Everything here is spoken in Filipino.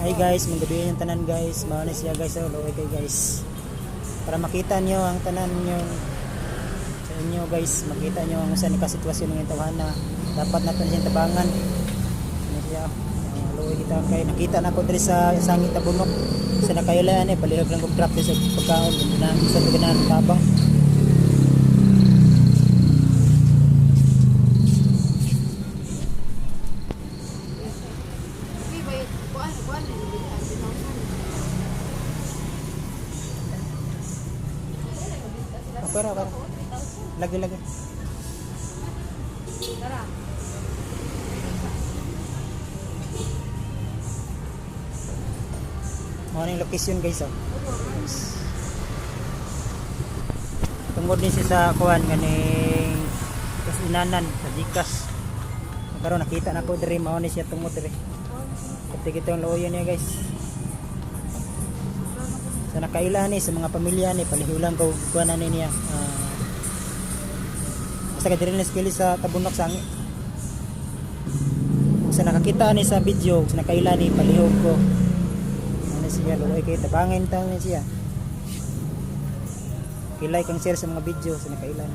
Hi guys, magabi yung tanan guys. Mauna siya guys, oh, luoy kay guys. Para makita nyo ang tanan nyo sa inyo guys, makita nyo ang saan ka sitwasyon ng tawhana. Dapat natin siyang tabangan. Ano siya? Uh, luoy kita kay nakita na ko diri sa sangit na bunok. Sa nakayulaan eh, palihog lang kong trap sa pagkaon. Na, sa pagkaon tabang. Pero, pero. Lagi, lagi. Mo yung location guys oh. Tungod din siya sa kuan ganing kas inanan sa Gcash. Pero nakita na ko diri mao ni siya tungod diri. Pati kita yung looyan niya guys. Sa nakaila ni sa mga pamilya ni palihulang ko kuan na niya. Ah, basta ka diri na skill sa tabunok sangi. Sa nakakita ni sa video, sa nakaila ni palihog ko. Ano siya, luoy kay tabangin taon niya siya. Kilay kang share sa mga video sa nakailan.